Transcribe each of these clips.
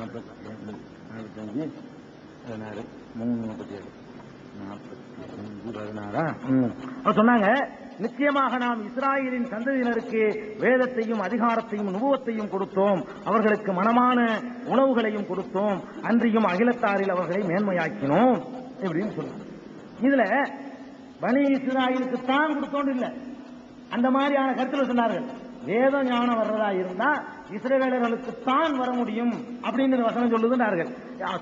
நாற்பத்தி ரெண்டு நாற்பத்தஞ்சு பதினாறு மூணு முப்பத்தி ஏழு. நாற்பத்தி அஞ்சு பதினாறா. சொன்னாங்க நிச்சயமாக நாம் இஸ்ராயலின் சந்ததியினருக்கு வேதத்தையும் அதிகாரத்தையும் நுபுவத்தையும் கொடுத்தோம். அவர்களுக்கு மனமான உணவுகளையும் கொடுத்தோம். அன்றியும் அகிலத்தாரில் அவர்களை மேன்மையாக்கினோம் இப்படின்னு சொல்லுவாங்க இதுல பனி இஸ்ராயலுக்கு தான் கொடுத்தோம் இல்ல. அந்த மாதிரியான கருத்துல சொன்னார்கள். வேத ஞானம் வர்றதா இருந்தா இஸ்ரேலர்களுக்கு தான் வர முடியும் அப்படின்னு வசனம் சொல்லுதுன்றார்கள்.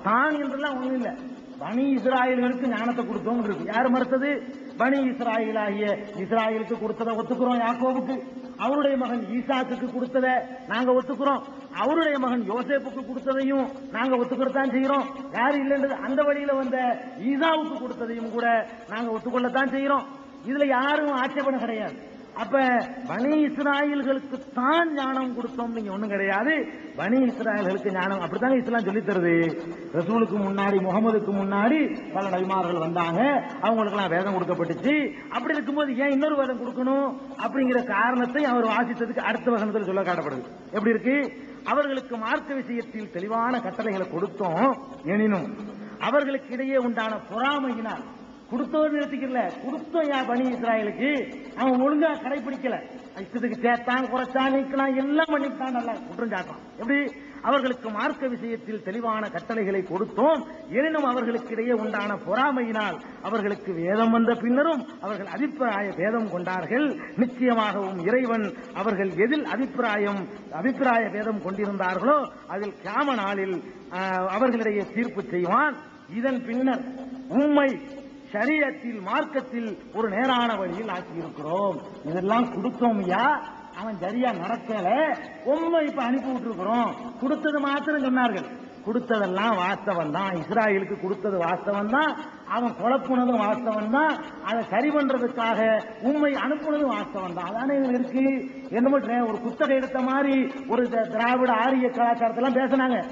தான் என்றெல்லாம் ஒண்ணும் இல்ல. பனி இஸ்ராயல்களுக்கு ஞானத்தை கொடுத்தோம் இருக்கு. யார் மறுத்தது? பனி இஸ்ராயலாகிய இஸ்ராயலுக்கு கொடுத்ததை ஒத்துக்கிறோம் யாக்கோவுக்கு அவருடைய மகன் ஈசாக்கு கொடுத்ததை நாங்க ஒத்துக்கிறோம். அவருடைய மகன் யோசேப்புக்கு கொடுத்ததையும் நாங்க ஒத்துக்கிறதான் செய்யறோம். யாரு இல்லைன்றது அந்த வழியில வந்த ஈசாவுக்கு கொடுத்ததையும் கூட நாங்க ஒத்துக்கொள்ளத்தான் செய்யறோம். இதுல யாரும் ஆட்சேபனை கிடையாது. அப்ப பனி இஸ்ராயல்களுக்கு தான் ஞானம் கொடுத்தோம். நீங்க ஒண்ணும் கிடையாது. பனி இஸ்ராயல்களுக்கு ஞானம். அப்படித்தாங்க இஸ்லாம் சொல்லி தருது. ரசூலுக்கு முன்னாடி முகமதுக்கு முன்னாடி பல நபிமார்கள் வந்தாங்க. அவங்களுக்கு எல்லாம் வேதம் கொடுக்கப்பட்டுச்சு. அப்படி இருக்கும்போது ஏன் இன்னொரு வேதம் கொடுக்கணும்? அப்படிங்கிற காரணத்தை அவர் வாசித்ததுக்கு அடுத்த வசனத்தில் சொல்ல காட்டப்படுது. எப்படி இருக்கு? அவர்களுக்கு மார்க்க விஷயத்தில் தெளிவான கட்டளைகளை கொடுத்தோம். எனினும் அவர்களுக்கு இடையே உண்டான பொறாமையினால் கொடுத்தவர் நிறுத்திக்கல கொடுத்தோம் யார் பணி இஸ்ராயலுக்கு? அவன் ஒழுங்கா கடைபிடிக்கல இஷ்டத்துக்கு சேர்த்தான் குறைச்சான் நீக்கலாம் எல்லாம் பண்ணிட்டான் நல்லா குற்றஞ்சாட்டான் எப்படி? அவர்களுக்கு மார்க்க விஷயத்தில் தெளிவான கட்டளைகளை கொடுத்தோம். எனினும் அவர்களுக்கு இடையே உண்டான பொறாமையினால் அவர்களுக்கு வேதம் வந்த பின்னரும் அவர்கள் அபிப்பிராய வேதம் கொண்டார்கள். நிச்சயமாகவும் இறைவன் அவர்கள் எதில் அபிப்பிராயம் அபிப்பிராய வேதம் கொண்டிருந்தார்களோ அதில் கிராம நாளில் அவர்களிடையே தீர்ப்பு செய்வான். இதன் பின்னர் உண்மை சரீரத்தில் மார்க்கத்தில் ஒரு நேரான வழியில் ஆக்கியிருக்கிறோம். இதெல்லாம் கொடுத்தோம் ஐயா. அவன் சரியா நடக்கல. உண்மை இப்ப அனுப்பி விட்டுருக்கிறோம். கொடுத்தது மாத்திரம் சொன்னார்கள். கொடுத்ததெல்லாம் வாஸ்தவம் தான். இஸ்ராயலுக்கு கொடுத்தது வாஸ்தவம் தான். அவன் குழப்புனதும் வாஸ்தவம் தான். அதை சரி பண்றதுக்காக உண்மை அனுப்புனதும் வாஸ்தவம் தான். அதானே இதுல இருக்கு? என்ன பண்றேன் ஒரு குத்தகை எடுத்த மாதிரி ஒரு த- திராவிட ஆரிய கலாச்சாரத்தெல்லாம் பேசினாங்க.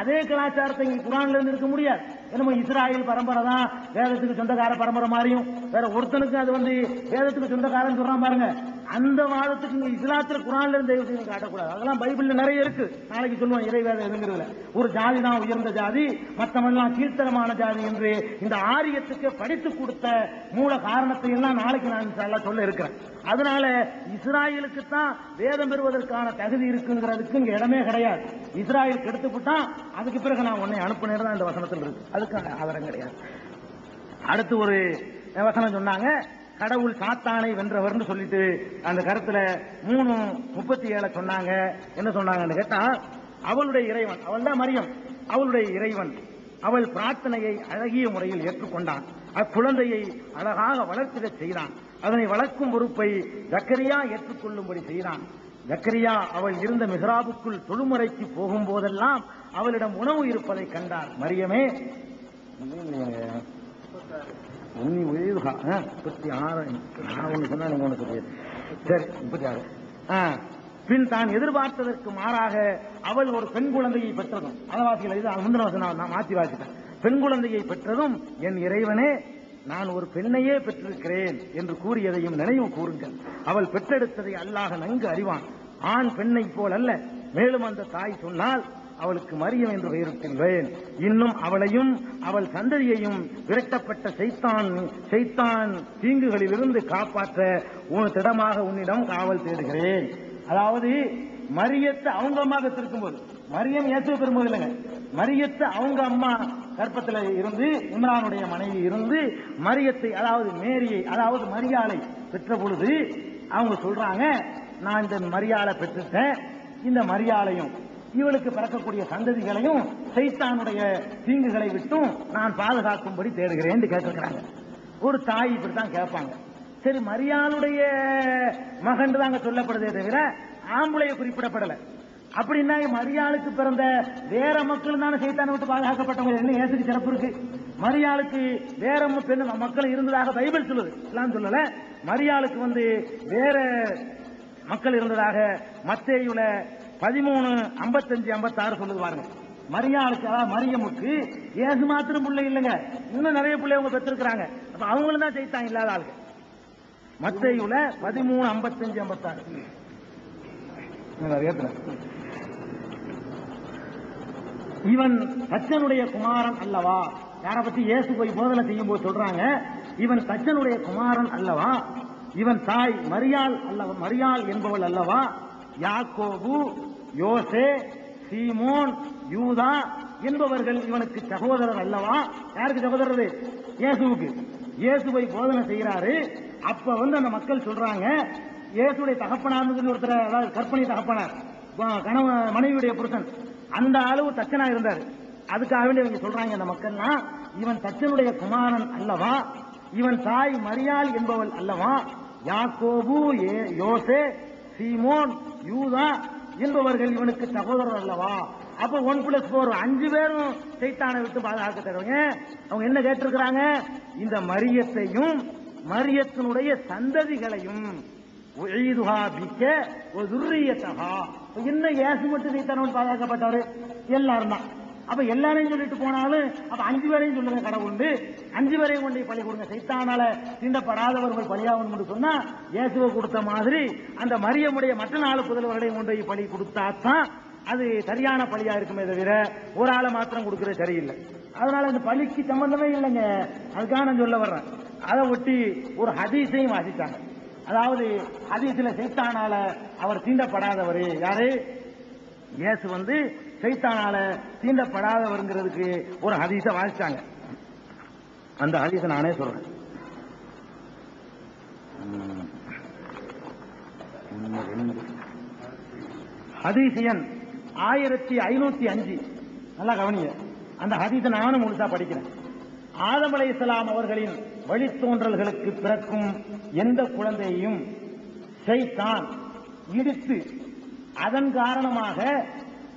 அதே கலாச்சாரத்தை இங்க குரான்ல இருந்து இருக்க முடியாது. என்னமோ இஸ்ராயல் பரம்பரை தான் வேதத்துக்கு சொந்தக்கார பரம்பரை மாதிரியும் வேற ஒருத்தனுக்கு அது வந்து வேதத்துக்கு சொந்தக்காரன் சொல்றான் பாருங்க. அந்த வாதத்துக்கு இங்க இஸ்லாத்துல குரான்ல இருந்து தயவு செய்து காட்டக்கூடாது. அதெல்லாம் பைபிள்ல நிறைய இருக்கு. நாளைக்கு சொல்லுவோம் இறைவேத வேதம் எதுங்கிறதுல. ஒரு ஜாதி தான் உயர்ந்த ஜாதி மற்றவெல்லாம் கீர்த்தனமான ஜாதி என்று இந்த ஆரியத்துக்கு படித்து கொடுத்த மூல காரணத்தை எல்லாம் நாளைக்கு நான் சொல்ல இருக்கிறேன். அதனால இஸ்ராயலுக்கு தான் வேதம் பெறுவதற்கான தகுதி இருக்குங்கிறதுக்கு இங்க இடமே கிடையாது. இஸ்ராயல் கெடுத்துவிட்டா அதுக்கு பிறகு நான் உன்னை அனுப்புனேன் தான் இந்த வசனத்தில் இருக்கு. அதுக்கான ஆதாரம் கிடையாது. அடுத்து ஒரு வசனம் சொன்னாங்க. கடவுள் சாத்தானை வென்றவர்னு சொல்லிட்டு அந்த கருத்துல மூணு முப்பத்தி ஏழை சொன்னாங்க. என்ன சொன்னாங்கன்னு கேட்டா அவளுடைய இறைவன் அவள் தான் மரியம் அவளுடைய இறைவன் அவள் பிரார்த்தனையை அழகிய முறையில் ஏற்றுக்கொண்டான். அக்குழந்தையை அழகாக வளர்த்திட செய்தான். அதனை வளர்க்கும் பொறுப்பை ஜக்கரியா ஏற்றுக்கொள்ளும்படி செய்தான். ஜக்கரியா அவள் இருந்த மிஹராபுக்குள் தொழுமுறைக்கு போகும்போதெல்லாம் அவளிடம் உணவு இருப்பதை கண்டார். மரியமே. உன்னி உயிர்கா முப்பத்தி ஆறு. நான் ஒன்று சொன்னா நீங்க ஒன்று சரி முப்பத்தி ஆறு. ஆ, பின் தான் எதிர்பார்த்ததற்கு மாறாக அவள் ஒரு பெண் குழந்தையை பெற்றதும். அதவாசிகள் இது முந்தின வசனம் நான் மாற்றி வாசிட்டேன் பெண் குழந்தையை பெற்றதும் என் இறைவனே நான் ஒரு பெண்ணையே பெற்றிருக்கிறேன் என்று கூறியதையும் நினைவு கூறுங்கள். அவள் பெற்றெடுத்ததை அல்லாஹ் நன்கு அறிவான். ஆண் பெண்ணைப் போல் அல்ல. மேலும் அந்த தாய் சொன்னால் அவளுக்கு மரியம் என்று பெயரிட்டுள்ளேன் இன்னும் அவளையும் அவள் சந்ததியையும் விரட்டப்பட்ட செய்தான் செய்தான் தீங்குகளிலிருந்து காப்பாற்ற உன் திடமாக உன்னிடம் காவல் தேடுகிறேன். அதாவது மரியத்தை அவங்க அம்மா திருக்கும்போது மரியம் இயேசு பெறும்போது இல்லைங்க? மரியத்தை அவங்க அம்மா கற்பத்தில் இருந்து இம்ரானுடைய மனைவி இருந்து மரியத்தை அதாவது மேரியை அதாவது மரியாளை பெற்ற பொழுது அவங்க சொல்றாங்க நான் இந்த மரியாளை பெற்றுட்டேன். இந்த மரியாளையும் இவளுக்கு பிறக்கக்கூடிய சந்ததிகளையும் சைத்தானுடைய தீங்குகளை விட்டும் நான் பாதுகாக்கும்படி தேடுகிறேன் கேட்டிருக்கிறாங்க. ஒரு தாய் இப்படித்தான் கேட்பாங்க. சரி மரியாளுடைய மகன் தாங்க சொல்லப்படுதே தவிர ஆம்பளைய குறிப்பிடப்படல. அப்படின்னா மரியாளுக்கு பிறந்த வேற மக்கள் தானே சைத்தானை விட்டு பாதுகாக்கப்பட்டவங்க என்ன ஏசுக்கு சிறப்பு இருக்கு? மரியாளுக்கு வேற பெண் மக்கள் இருந்ததாக பைபிள் சொல்லுது. எல்லாம் சொல்லல. மரியாளுக்கு வந்து வேற மக்கள் இருந்ததாக மத்தேயுல பதிமூணு ஐம்பத்தஞ்சு ஐம்பத்தாறு சொல்லுது பாருங்க. மரியாளுக்கு அதாவது மரியமுக்கு ஏசு மாத்திரம் பிள்ளை இல்லைங்க. இன்னும் நிறைய பிள்ளை அவங்க பெற்றிருக்கிறாங்க. அப்ப அவங்களும் தான் ஜெயித்தாங்க இல்லாத ஆளுங்க. மத்தையுல பதிமூணு ஐம்பத்தஞ்சு ஐம்பத்தாறு. இவன் தச்சனுடைய குமாரன் அல்லவா? யார பத்தி இயேசு போய் போதனை செய்யும் போது சொல்றாங்க? இவன் தச்சனுடைய குமாரன் அல்லவா? இவன் தாய் மரியாள் அல்லவா? மரியாள் என்பவள் அல்லவா? யாக்கோபு யோசே சீமோன் யூதா என்பவர்கள் இவனுக்கு சகோதரர் அல்லவா? யாருக்கு சகோதரர்? இயேசுவுக்கு. இயேசுவை போதனை செய்கிறாரு. அப்ப வந்து அந்த மக்கள் சொல்றாங்க இயேசுடைய தகப்பனார் ஒருத்தர் அதாவது கற்பனை தகப்பனார் கணவ கணவன் மனைவியுடைய புருஷன். அந்த அளவு தச்சனா இருந்தார். அதுக்காக வேண்டி இவங்க சொல்றாங்க அந்த மக்கள்னா இவன் தச்சனுடைய குமாரன் அல்லவா? இவன் தாய் மரியாள் என்பவள் அல்லவா? யாக்கோபு ஏ- யோசே சீமோன் யூதா என்பவர்கள் இவனுக்கு சகோதரர் அல்லவா? அப்ப ஒன் பிளஸ் போர் அஞ்சு பேரும் சைத்தானை விட்டு பாதுகாக்க தருவங்க அவங்க என்ன கேட்டிருக்கிறாங்க? இந்த மரியத்தையும் மரியத்தினுடைய சந்ததிகளையும் ஒரு என்ன ஏசு மட்டும் சைத்தானவன் பாதுகாக்கப்பட்டவர்? எல்லாரும் தான் அப்ப எல்லாரையும் சொல்லிட்டு போனாலும் அப்ப அஞ்சு பேரையும் சொல்லுங்க கடவுண்டு அஞ்சு பேரையும் கொண்டு போய் பலி கொடுங்க. சைத்தானால தீண்டப்படாதவர்கள் பலியாகணும் சொன்னா இயேசுவை கொடுத்த மாதிரி அந்த மரியமுடைய மற்ற நாலு புதல்வர்களையும் கொண்டு போய் பலி கொடுத்தாத்தான் அது சரியான பலியா இருக்குமே தவிர ஒரு ஆளை மாத்திரம் கொடுக்கறது சரியில்லை. அதனால இந்த பலிக்கு சம்பந்தமே இல்லைங்க. அதுக்காக நான் சொல்ல வர்றேன். அதை ஒட்டி ஒரு ஹதீஸையும் வாசித்தாங்க. அதாவது ஹதீஸ்ல சைத்தானால அவர் தீண்டப்படாதவர் யாரு? இயேசு வந்து சைத்தானால தீண்டப்படாதவருங்கிறதுக்கு ஒரு ஹதீஸை வாசிச்சாங்க. அந்த ஹதீஸை நானே சொல்றேன். ஹதீசியன் ஆயிரத்தி ஐநூத்தி அஞ்சு. நல்லா கவனிங்க. அந்த ஹதீஸை நானும் முழுசா படிக்கிறேன். ஆதம் இஸ்லாம் அவர்களின் வழித்தோன்றல்களுக்கு பிறக்கும் எந்த குழந்தையையும் செய்தான் இடித்து அதன் காரணமாக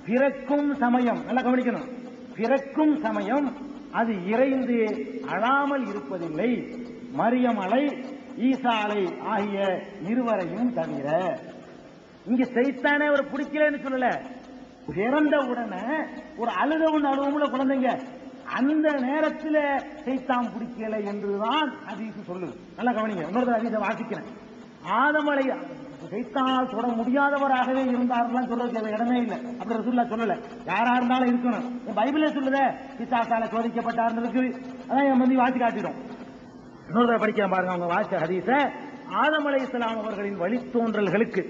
பிறக்கும் சமயம் நல்லா கவனிக்கணும். பிறக்கும் சமயம் அது இறைந்து அழாமல் இருப்பதில்லை. மரியம் அலை ஈசா அலை ஆகிய இருவரையும் தவிர இங்க செய்தானே அவர் பிடிக்கலன்னு சொல்லல. பிறந்த உடனே ஒரு அழுத ஒன்று அழுவமுல குழந்தைங்க. அந்த நேரத்தில் செய்தான் பிடிக்கல என்றுதான் ஹதீஸ் சொல்லுது. நல்லா கவனிங்க. இன்னொரு ஹதீஸை வாசிக்கிறேன். ஆதமலை செய்தால் தொட முடியாதவராகவே இருந்தார்லாம் சொல்றதுக்கு இடமே இல்லை. அப்படி ரசூல்லா சொல்லல. யாரா இருந்தாலும் இருக்கணும். என் பைபிளே சொல்லுதே பிசாசால சோதிக்கப்பட்டார் இருக்கு. அதான் என் வந்து வாசி காட்டிடும். இன்னொரு தடவை படிக்கிறேன் பாருங்க அவங்க வாசி ஹதீஸ. ஆதமலை இஸ்லாம் அவர்களின் வழித்தோன்றல்களுக்கு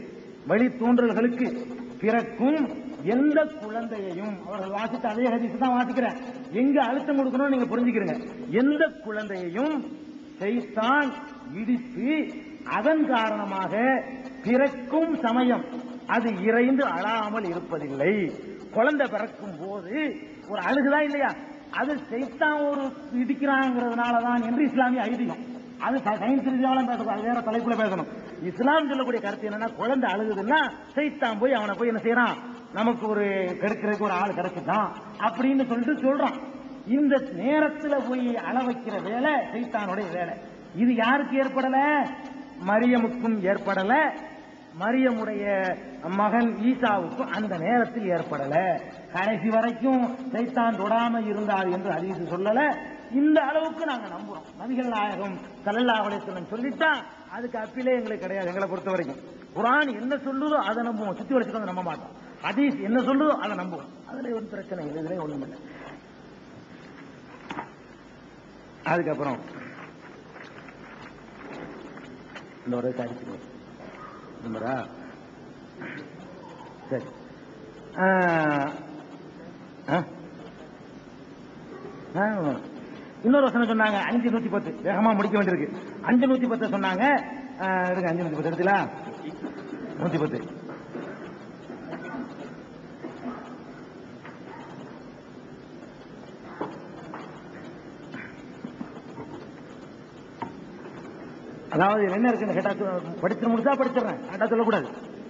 வழித்தோன்றல்களுக்கு பிறக்கும் எந்த குழந்தையையும் அவர்கள் வாசித்த அதே ஹதீஸ் தான் வாசிக்கிறேன். எங்க அழுத்தம் கொடுக்கணும் நீங்க புரிஞ்சுக்கிறீங்க. எந்த குழந்தையையும் செய்தான் இடித்து அதன் காரணமாக பிறக்கும் சமயம். அது இறைந்து அழாமல் இருப்பதில்லை. குழந்தை பிறக்கும் போது ஒரு அழுகுதா இல்லையா? அது செய்தான் ஒரு இடிக்கிறாங்கிறதுனாலதான் என்று இஸ்லாமிய ஐதீகம். அது சயின்ஸ் ரீதியால பேசணும் அது வேற தலைப்புல பேசணும். இஸ்லாம் சொல்லக்கூடிய கருத்து என்னன்னா குழந்தை அழுகுதுன்னா செய்தான் போய் அவனை போய் என்ன செய்யறான்? நமக்கு ஒரு கெடுக்கிறதுக்கு ஒரு ஆள் கிடைச்சிட்டான் அப்படின்னு சொல்லிட்டு சொல்றான். இந்த நேரத்துல போய் அள வைக்கிற வேலை சைத்தானுடைய வேலை. இது யாருக்கு ஏற்படல? மரியமுக்கும் ஏற்படல. மரியமுடைய மகன் ஈசாவுக்கும் அந்த நேரத்தில் ஏற்படல. கடைசி வரைக்கும் சைத்தான் தொடாம இருந்தார் என்று அறிவித்து சொல்லல. இந்த அளவுக்கு நாங்க நம்புறோம். நபிகள் நாயகம் சல்லல்லாஹு அலைஹி சொல்லித்தான் அதுக்கு அப்பிலே எங்களுக்கு கிடையாது. எங்களை பொறுத்த வரைக்கும். குரான் என்ன சொல்லுதோ அதை நம்புவோம். சுத்தி வச்சுட்டு வந்து நம்ப மாட்டோம். ஹதீஸ் என்ன சொல்லுதோ அதை நம்புவோம். அதுல ஒரு பிரச்சனை இல்லை. இதுல ஒண்ணும் இல்லை அதுக்கப்புறம் இந்த ஒரு நம்பரா சரி இன்னொரு வசனம் சொன்னாங்க. அஞ்சு நூத்தி பத்து. வேகமா முடிக்க வேண்டியிருக்கு. அஞ்சு நூத்தி பத்து சொன்னாங்க. எடுங்க அஞ்சு நூத்தி பத்து எடுத்துலா நூத்தி பத்து. அதாவது என்ன இருக்குன்னு கேட்டா படிச்சு முடிச்சா படிச்சிடறேன். கேட்டா சொல்லக்கூடாது.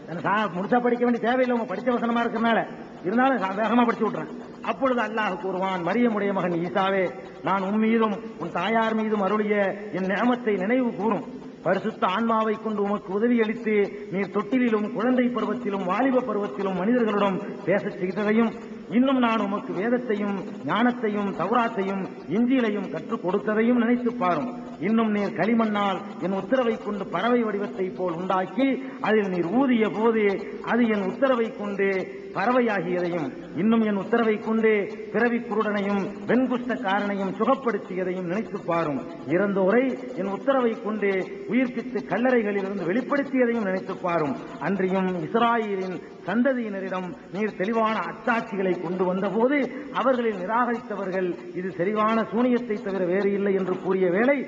எனக்கு முடிச்சா படிக்க வேண்டிய தேவையில்லை. உங்க படிச்ச வசனமா இருக்கிறனால இருந்தாலும் வேகமா படிச்சு விட்டுறேன். அப்பொழுது அல்லாஹ் கூறுவான் மரியமுடைய மகன் ஈசாவே நான் உன் மீதும் உன் தாயார் மீதும் அருளிய என் நேமத்தை நினைவு கூறும். பரிசுத்த ஆன்மாவை கொண்டு உமக்கு உதவி அளித்து நீர் தொட்டிலும் குழந்தை பருவத்திலும் வாலிப பருவத்திலும் மனிதர்களிடம் பேசச் செய்ததையும் இன்னும் நான் உமக்கு வேதத்தையும் ஞானத்தையும் தௌராத்தையும் இஞ்சியிலையும் கற்றுக் கொடுத்ததையும் நினைத்து பாரும். இன்னும் நீர் களிமண்ணால் என் உத்தரவை கொண்டு பறவை வடிவத்தை போல் உண்டாக்கி அதில் நீர் ஊதிய போது அது என் உத்தரவை கொண்டு பறவையாகியதையும் இன்னும் என் உத்தரவை கொண்டே பிறவி குருடனையும் வெண்குஷ்டக்காரனையும் சுகப்படுத்தியதையும் நினைத்து பாரும். இறந்தோரை என் உத்தரவை கொண்டே உயிர்ப்பித்து கல்லறைகளிலிருந்து வெளிப்படுத்தியதையும் நினைத்து பாரும். அன்றியும் இஸ்ராயலின் சந்ததியினரிடம் நீர் தெளிவான அத்தாட்சிகளை கொண்டு வந்தபோது அவர்களில் நிராகரித்தவர்கள் இது தெளிவான சூனியத்தை தவிர வேறு இல்லை என்று கூறிய வேளை